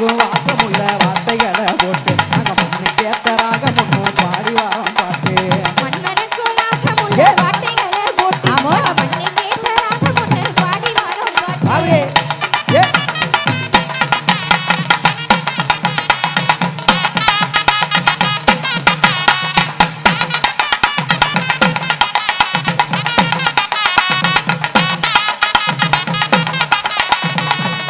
வாக்கும் வாசமுள்ள வார்த்தைகளை போட்டு. நாங்க மண்ணுக்கு ஏத்த பாடி வரோம் பாட்டு. மன்னனுக்கும் வாசமுள்ள வார்த்தைகளை போட்டு. ஆமா.